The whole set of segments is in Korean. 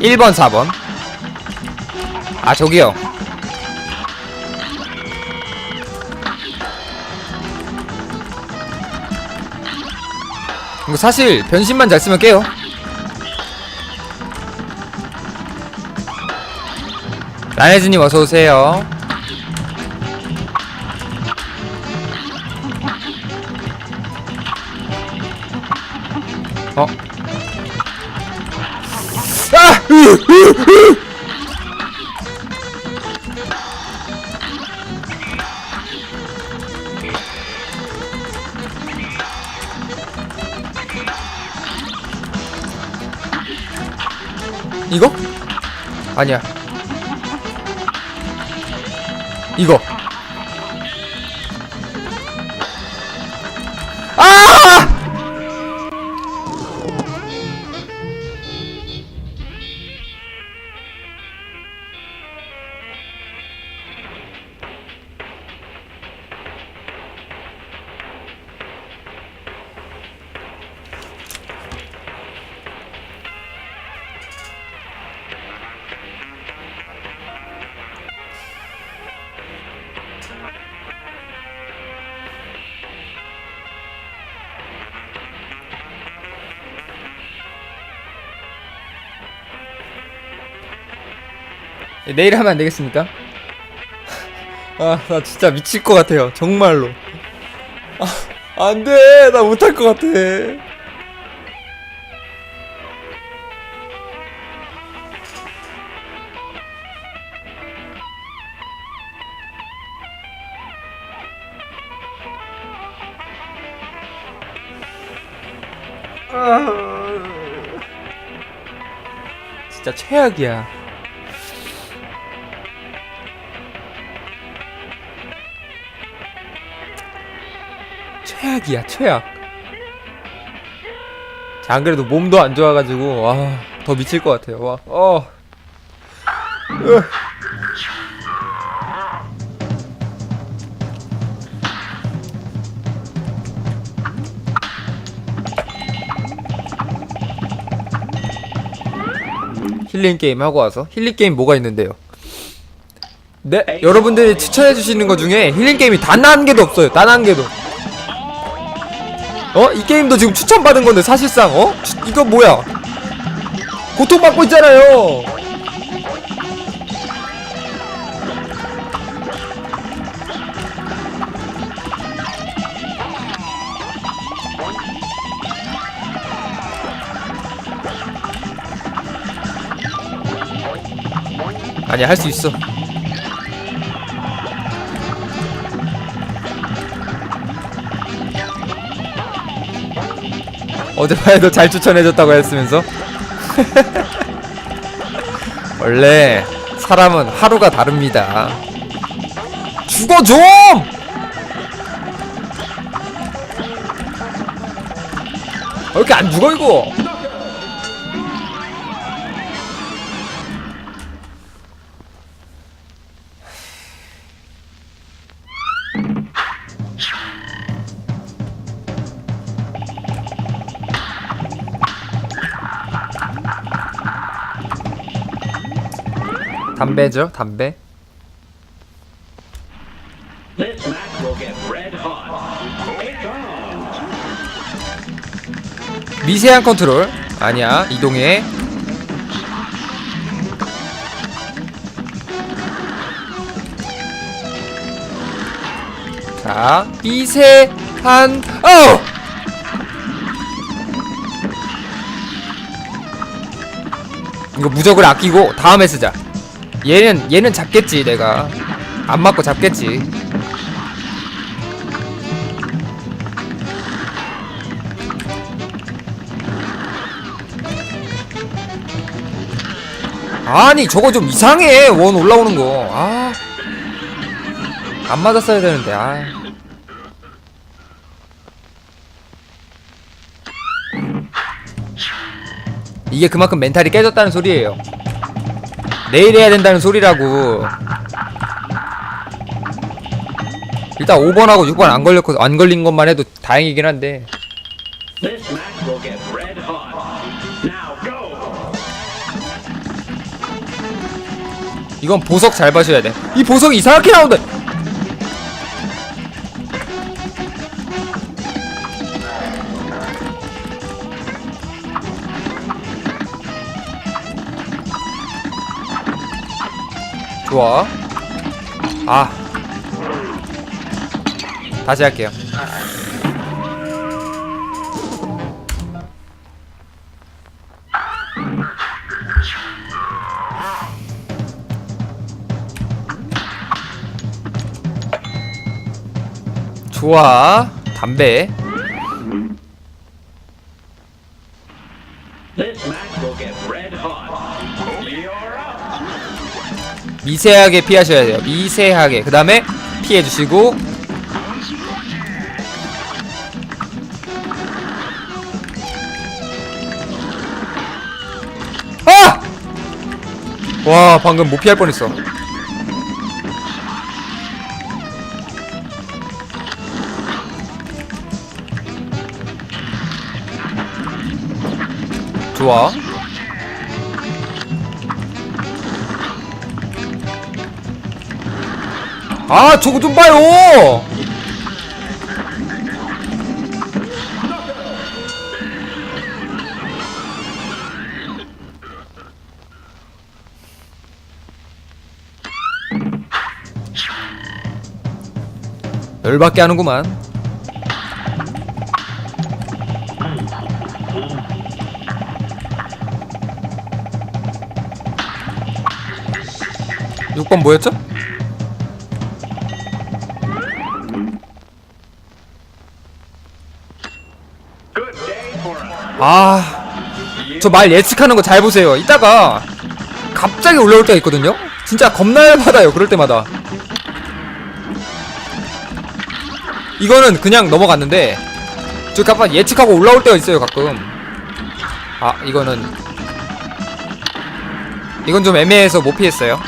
1번 4번. 아 저기요. 이거 사실 변신만 잘 쓰면 깨요. 라네즈님 어서오세요 아니야. 내일 하면 안 되겠습니까? 아, 나 진짜 미칠 것 같아요. 정말로. 아, 안 돼. 나 못할 것 같아. 진짜 최악이야. 최악이야 최악 자, 안 그래도 몸도 안 좋아가지고 와, 더 미칠 것 같아요 와, 어. 으. 힐링 게임 하고 와서 힐링 게임 뭐가 있는데요? 네, 여러분들이 추천해 주시는 것 중에 힐링 게임이 단 한 개도 없어요. 단 한 개도. 어? 이 게임도 지금 추천받은 건데 사실상 어? 추- 이거 뭐야? 고통받고 있잖아요. 아니야 할 수 있어. 어젯밤에도 잘 추천해줬다고 했으면서? 원래 사람은 하루가 다릅니다. 죽어 좀! 왜 이렇게 안 죽어 이거 담배죠 담배 This match will get red hot. It's on. 미세한 컨트롤 아니야 이동해 자 미세한 어 이거 무적을 아끼고 다음에 쓰자 얘는 얘는 잡겠지 내가. 안 맞고 잡겠지. 아니 저거 좀 이상해 원 올라오는 거아 안 맞았어야 되는데 아. 이게 그만큼 멘탈이 깨졌다는 소리예요 내일 해야 된다는 소리라고 일단 5번하고 6번 안 걸렸고 안 걸린 것만 해도 다행이긴 한데 이건 보석 잘 봐줘야 돼. 이 보석이 이상하게 나온다. 좋아. 아. 다시 할게요. 좋아. 담배. 미세하게 피하셔야 돼요. 미세하게. 그 다음에 피해주시고. 아! 와, 방금 못 피할 뻔했어. 아 저거 좀 봐요 열받게 하는구만 육번 뭐였죠? 아, 저 말 예측하는 거 잘 보세요. 이따가 갑자기 올라올 때가 있거든요. 진짜 겁나 받아요. 그럴 때마다. 이거는 그냥 넘어갔는데 저 가끔 예측하고 올라올 때가 있어요. 가끔. 아, 이거는 이건 좀 애매해서 못 피했어요.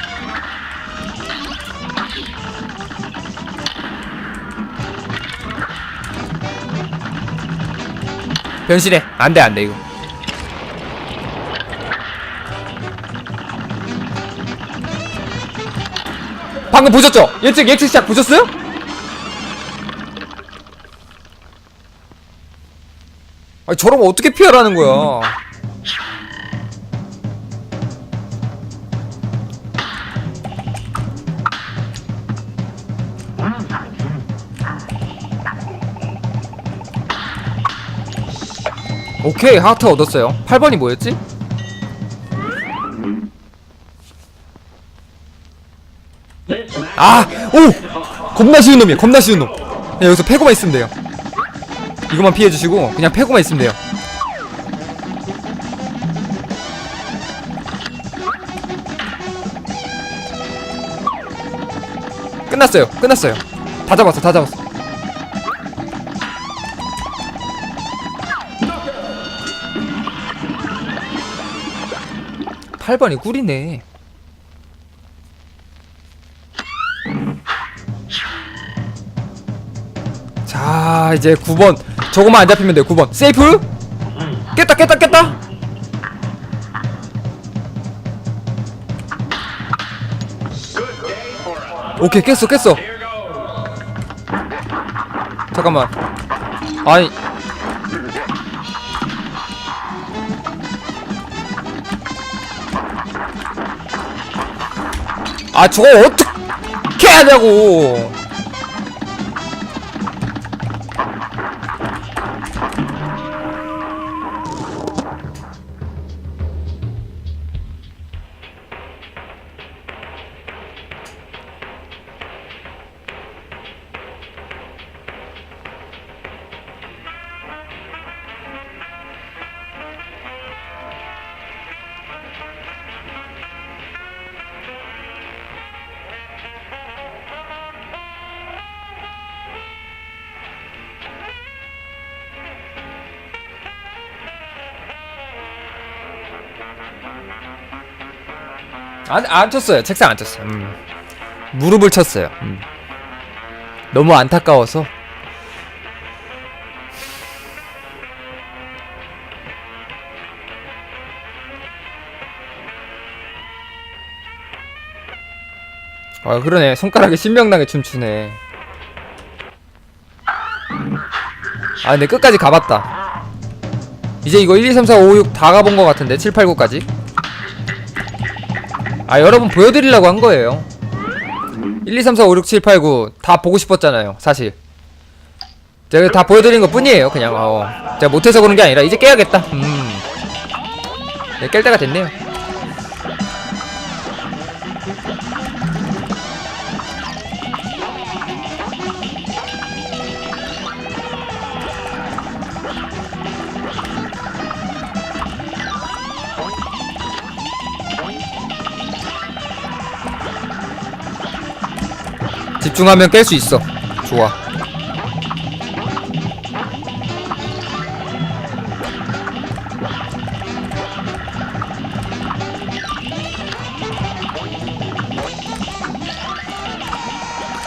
변신해. 안 돼, 안 돼, 이거. 방금 보셨죠? 예측, 예측 시작 보셨어요? 아니, 저러면 어떻게 피하라는 거야. 오케이, 하트 얻었어요. 8번이 뭐였지? 아! 오! 겁나 쉬운 놈이야 겁나 쉬운 놈 그냥 여기서 패고만 있으면 돼요 이거만 피해주시고 그냥 패고만 있으면 돼요 끝났어요 끝났어요 다 잡았어 다 잡았어 팔번이 꿀이네. 자 이제 9번. 저거만 안 잡히면 돼요 9번. 세이프? 깼다 깼다 깼다. 오케이 깼어 깼어. 잠깐만. 아니 아 저거 어떻게 하냐고 안, 안 쳤어요. 책상 안 쳤어요. 음. 무릎을 쳤어요. 음. 너무 안타까워서. 아 그러네. 손가락에 신명나게 춤추네. 아 근데 끝까지 가봤다. 이제 이거 1, 2, 3, 4, 5, 6 다 가본 것 같은데? 7, 8, 9까지 아 여러분 보여드리려고 한 거예요. 1, 2, 3, 4, 5, 6, 7, 8, 9 다 보고 싶었잖아요 사실. 제가 다 보여드린 것 뿐이에요 그냥. 어. 제가 못해서 그런 게 아니라 이제 깨야겠다. 음. 네, 깰 때가 됐네요 집중하면 깰 수 있어. 좋아.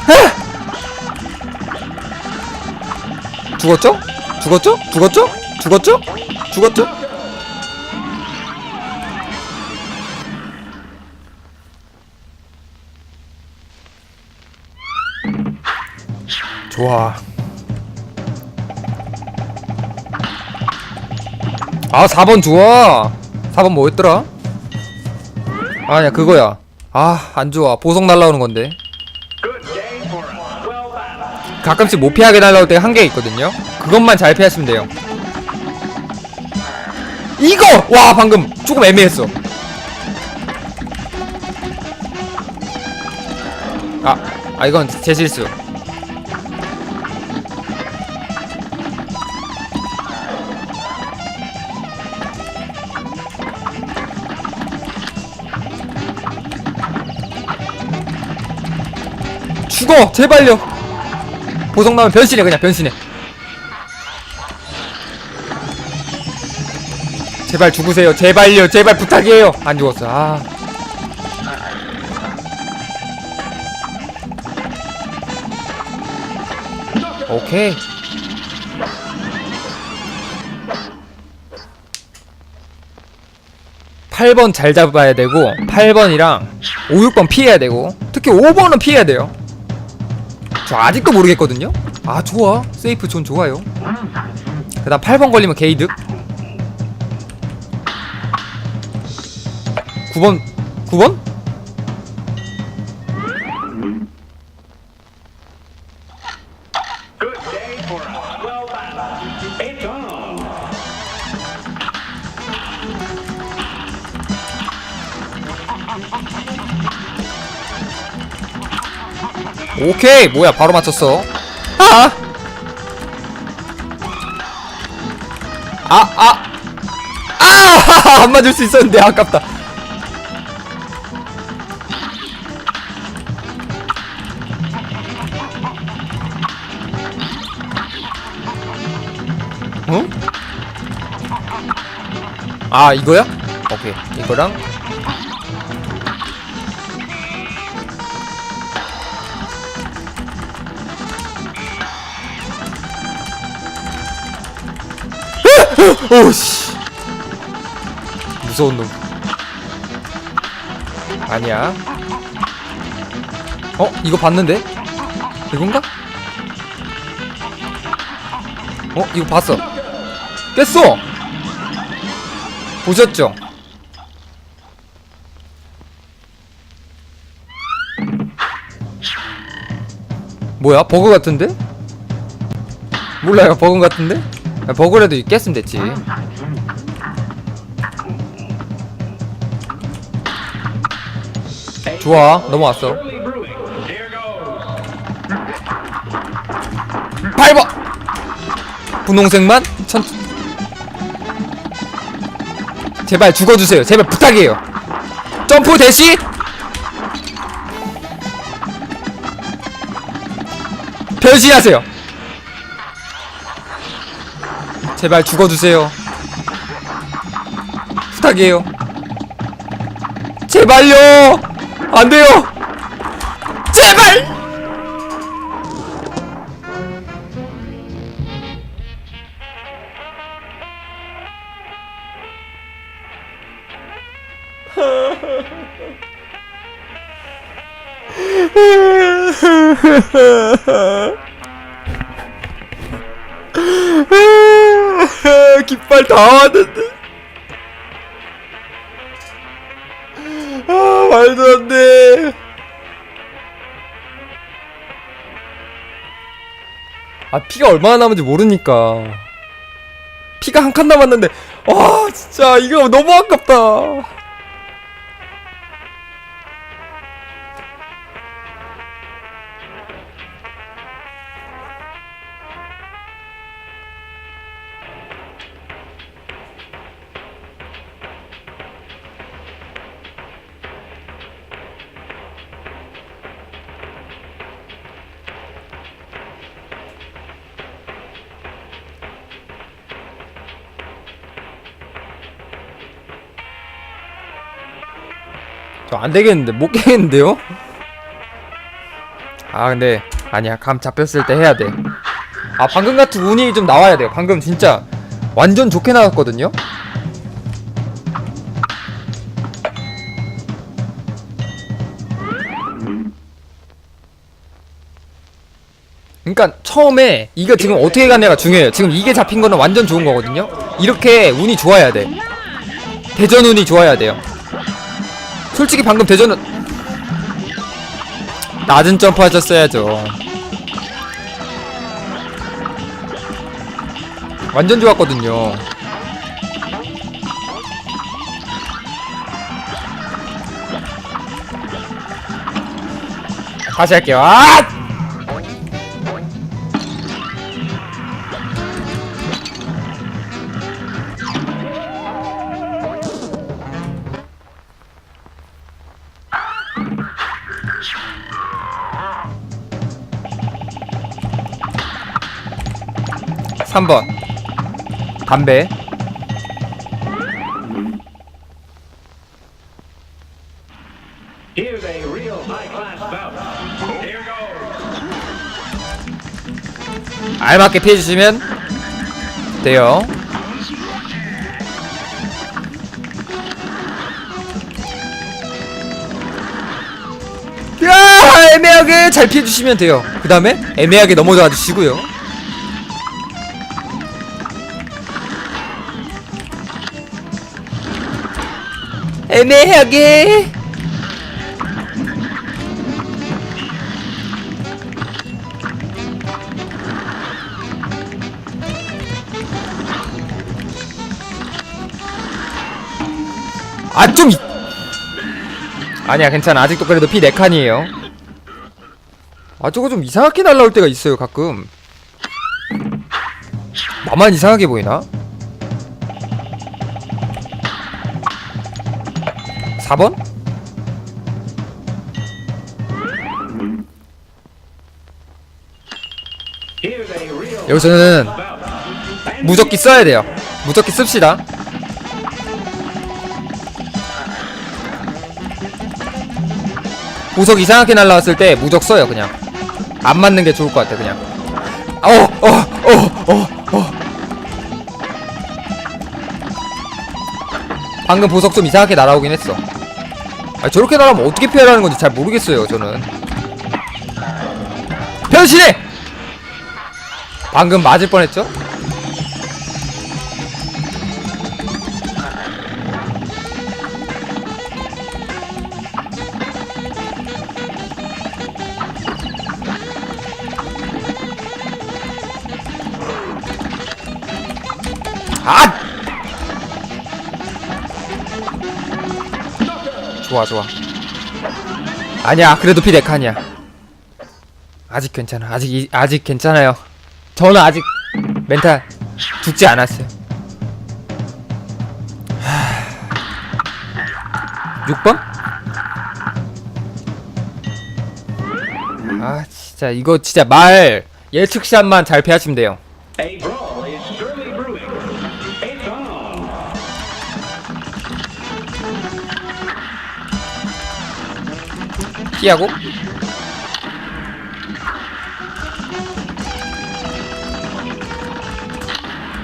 아! 죽었죠? 죽었죠? 죽었죠? 죽었죠? 죽었죠? 좋아. 아, 4번 좋아. 4번 뭐였더라? 아니야, 그거야. 아, 안 좋아. 보석 날라오는 건데. 가끔씩 못 피하게 날라올 때가 한개 있거든요. 그것만 잘 피하시면 돼요. 이거! 와, 방금 조금 애매했어. 아, 아, 이건 제 실수. 죽어! 제발요! 보석 나면 변신해, 그냥 변신해. 제발 죽으세요. 제발요. 제발 부탁이에요. 안 죽었어. 아. 오케이. 팔 번 잘 잡아야 되고 8번이랑 5, 6번 피해야 되고 특히 5번은 피해야 돼요. 저 아직도 모르겠거든요. 아 좋아. 세이프 존 좋아요. 그 다음 8번 걸리면 게이득. 9번 9번? 오케이 뭐야 바로 맞췄어 아! 아! 아! 아! 안 맞을 수 있었는데 아깝다 어? 아 이거야? 오케이 이거랑 오씨. 무서운 놈. 아니야. 어 이거 봤는데? 이건가? 어 이거 봤어. 깼어! 보셨죠? 뭐야 버그 같은데? 몰라요 버그 같은데? 아, 버그라도 깼으면 됐지. 좋아 넘어왔어. Early brewing. Here goes. 8번 분홍색만? 천 제발 죽어주세요. 제발 부탁이에요. 점프 대시? 변신하세요 제발 죽어주세요. 부탁이에요. 제발요! 안돼요! 제발 깃발 다 왔는데. 아, 말도 안 돼. 아, 피가 얼마나 남은지 모르니까. 피가 한 칸 남았는데, 와, 진짜, 이거 너무 아깝다. 안 되겠는데. 못 깨겠는데요? 아 근데 아니야. 감 잡혔을 때 해야 돼 아 방금 같은 운이 좀 나와야 돼요. 방금 진짜 완전 좋게 나왔거든요? 그러니까 처음에 이거 지금 어떻게 갔냐가 중요해요. 지금 이게 잡힌 거는 완전 좋은 거거든요? 이렇게 운이 좋아야 돼. 대전 운이 좋아야 돼요 솔직히 방금 대전은 낮은 점프 하셨어야죠. 완전 좋았거든요. 다시 할게요. 아! 삼번 담배. 알맞게 피해주시면 돼요. 야 애매하게 잘 피해주시면 돼요. 그 다음에 애매하게 넘어져 주시고요. 애매하게 아 좀 아니야 괜찮아. 아직도 그래도 피 4칸이에요. 아 저거 좀 이상하게 날라올 때가 있어요 가끔. 나만 이상하게 보이나? 4번? Here's a real 여기서는. 무적기 써야 돼요. 무적기 씁시다. 보석 이상하게 날라왔을 때 무적 써요 그냥. 안 맞는 게 좋을 것 같아 그냥. 어어어어어. 방금 보석 좀 이상하게 날아오긴 했어 아 저렇게 날아오면 어떻게 피하라는 건지 잘 모르겠어요 저는 변신해! 방금 맞을 뻔했죠? 좋아 좋아. 아니야 그래도 피데칸이야. 아직 괜찮아. 아직 이, 아직 괜찮아요. 저는 아직 멘탈 죽지 않았어요. 하... 6번? 아 진짜 이거 진짜 말 예측샷만 잘 피하시면 돼요. A brawl is. 피하고.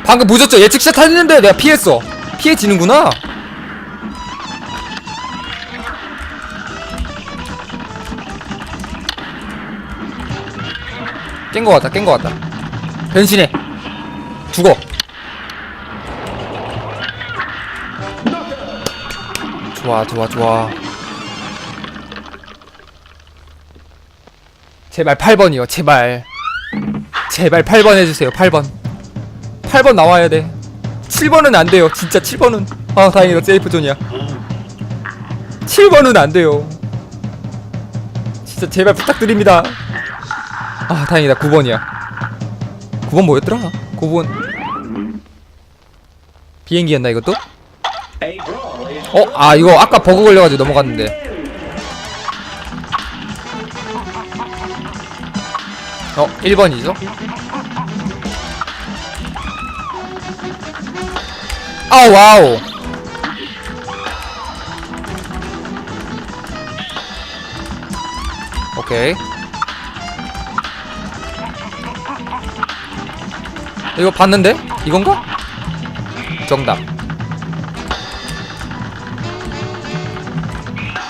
방금 보셨죠? 예측샷 했는데 내가 피했어. 피해지는구나. 깬 거 같다 깬 거 같다. 변신해. 죽어. 좋아 좋아 좋아 제발 8번이요 제발. 제발 8번 해주세요 8번. 8번 나와야 돼. 7번은 안 돼요 진짜 7번은. 아 다행이다 세이프 존이야. 7번은 안 돼요. 진짜 제발 부탁드립니다. 아 다행이다 9번이야. 9번 뭐였더라? 9번. 비행기였나 이것도? 어? 아 이거 아까 버그 걸려가지고 넘어갔는데 어? 1번이죠? 아 와우 오케이 이거 봤는데? 이건가? 정답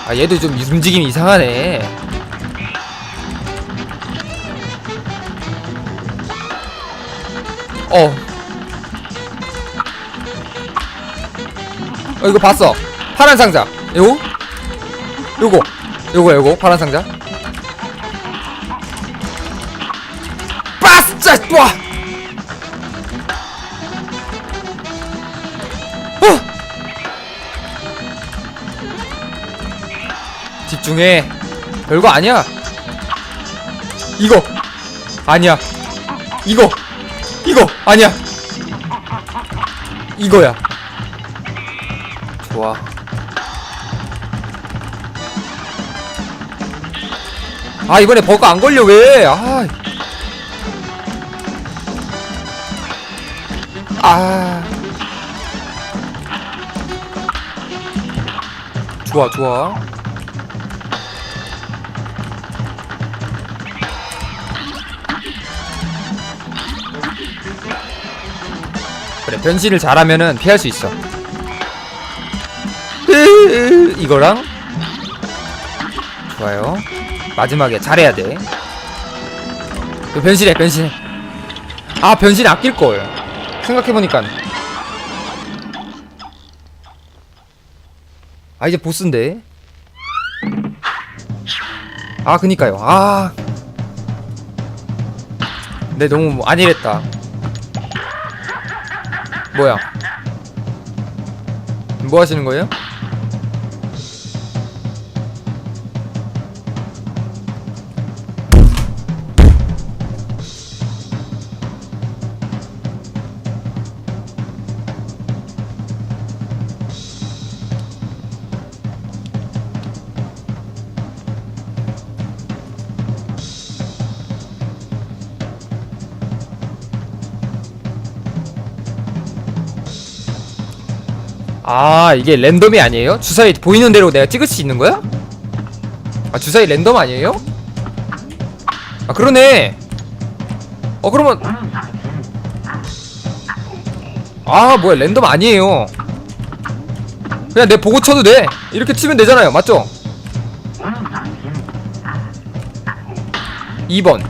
아 얘도 좀 움직임이 이상하네 이거 봤어. 파란 상자. 요거 요거. 요거 요거. 파란 상자. 빠스짜! 와! 어! 집중해. 별거 아니야. 이거. 아니야. 이거. 이거. 아니야. 이거야 좋아 아 이번에 버그 안 걸려 왜 아. 아. 좋아 좋아 그래 변신을 잘하면은 피할 수 있어 이거랑 좋아요. 마지막에 잘해야 돼. 그 변신해 변신해. 아 변신 아낄걸. 생각해보니까. 아 이제 보스인데. 아 그니까요. 아. 네, 너무 안일했다. 뭐야? 뭐 하시는 거예요? 아 이게 랜덤이 아니에요? 주사위 보이는 대로 내가 찍을 수 있는 거야? 아 주사위 랜덤 아니에요? 아 그러네 어 그러면 아 뭐야 랜덤 아니에요 그냥 내 보고 쳐도 돼 이렇게 치면 되잖아요 맞죠? 2번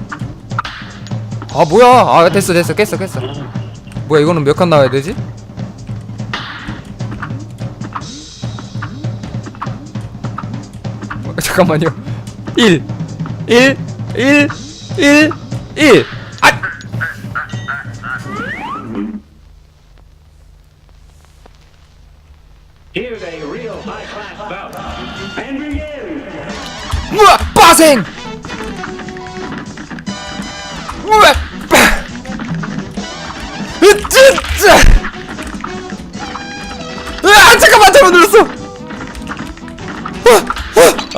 아 뭐야 아 됐어 됐어 깼어 깼어 뭐야 이거는 몇 칸 나와야 되지? 잠깐만요. 1 1 1 1 1 아! here's a real high class bout. And begin. 우와! 빠생! 우와!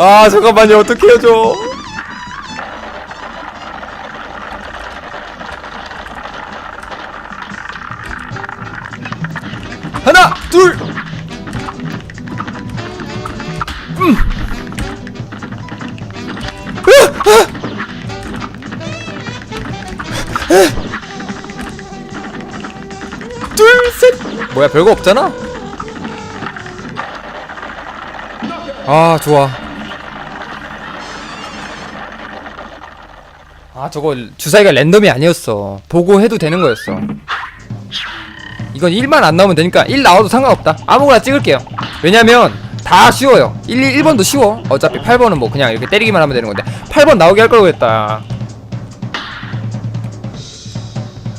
아! 잠깐만요. 어떻게 해요 저 하나 둘. 둘셋. 뭐야 별거 없잖아? 아 좋아 저거 주사위가 랜덤이 아니었어. 보고 해도 되는 거였어. 이건 1만 안 나오면 되니까 1 나와도 상관없다. 아무거나 찍을게요. 왜냐면 다 쉬워요. 1, 1, 1번도 쉬워. 어차피 8번은 뭐 그냥 이렇게 때리기만 하면 되는 건데. 8번 나오게 할걸 그랬다.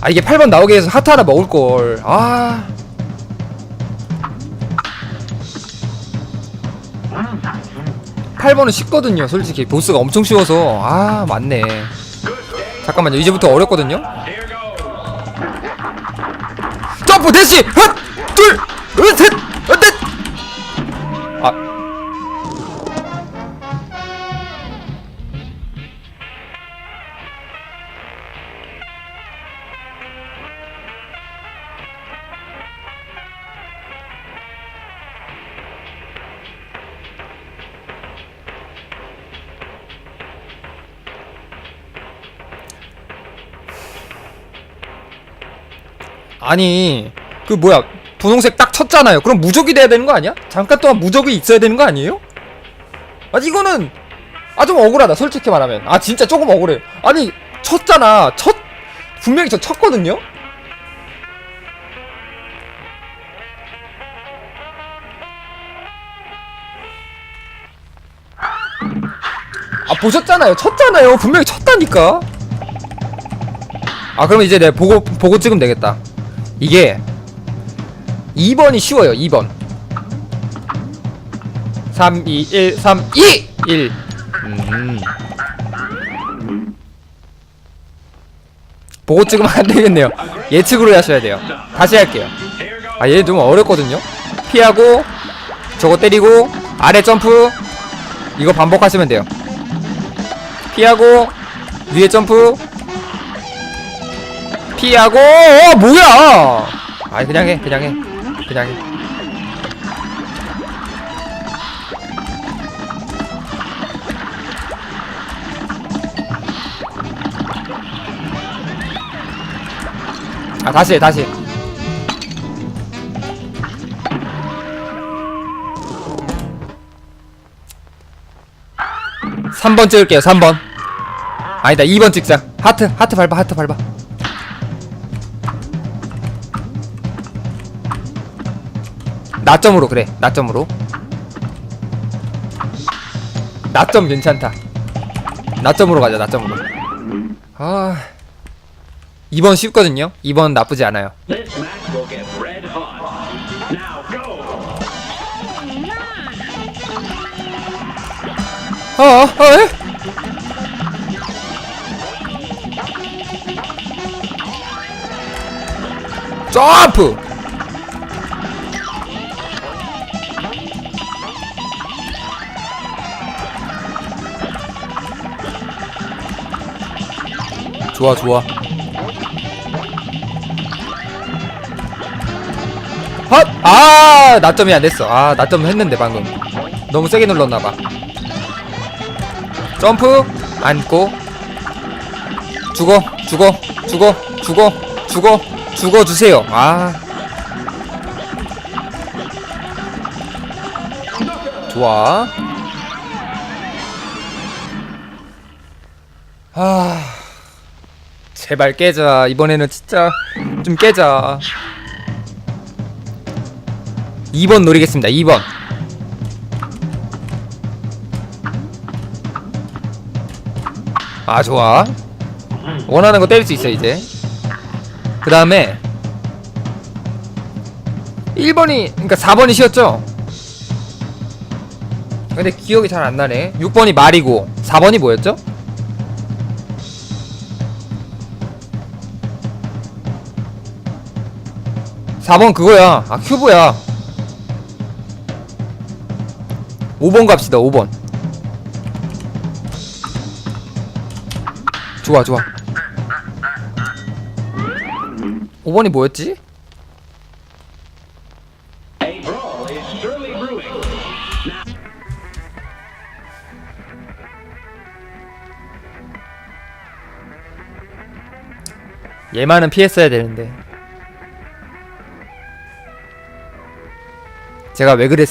아 이게 8번 나오게 해서 하트 하나 먹을걸. 아8번은 쉽거든요 솔직히. 보스가 엄청 쉬워서. 아 맞네 잠깐만요. 이제부터 어렵거든요. 점프 대시 하나 둘셋 아니 그 뭐야 분홍색 딱 쳤잖아요. 그럼 무적이 돼야 되는 거 아니야? 잠깐 동안 무적이 있어야 되는 거 아니에요? 아 이거는 아 좀 억울하다 솔직히 말하면. 아 진짜 조금 억울해. 아니 쳤잖아. 첫 분명히 저 쳤거든요? 아 보셨잖아요. 쳤잖아요. 분명히 쳤다니까. 아 그럼 이제 내가 보고 보고 찍으면 되겠다 이게 2번이 쉬워요 2번. 3 2 1 3 2 1 음. 보고 찍으면 안 되겠네요. 예측으로 하셔야 돼요. 다시 할게요. 아얘좀 어렵거든요? 피하고 저거 때리고 아래 점프. 이거 반복하시면 돼요. 피하고 위에 점프 피하고 어 뭐야? 아 그냥 해 그냥 해 그냥 해. 아 다시 해 다시 해. 3번 찍을게요 3번. 아니다 2번 찍자. 하트 하트 밟아 하트 밟아 나점으로 그래. 나점으로. 나점 괜찮다. 나점으로 가자 나점으로. 아 2번 쉽거든요? 2번 나쁘지 않아요. Go. 어, 어, 에? 점프! 좋아, 좋아. 헛! 아, 나점이 안 됐어. 아, 나점 했는데, 방금. 너무 세게 눌렀나봐. 점프 안고 죽어 죽어 죽어 죽어 죽어 죽어 주세요 아 좋아 아 제발 깨자. 이번에는 진짜 좀 깨자. 2번 노리겠습니다. 2번. 아 좋아. 원하는 거 때릴 수 있어 이제. 그 다음에 1번이 그러니까 4번이 쉬었죠? 근데 기억이 잘 안 나네. 6번이 말이고 4번이 뭐였죠? 사번 그거야. 아 큐브야. 5번 갑시다 5번. 좋아 좋아. 5번이 뭐였지? 얘만은 피했어야 되는데 제가 왜 그랬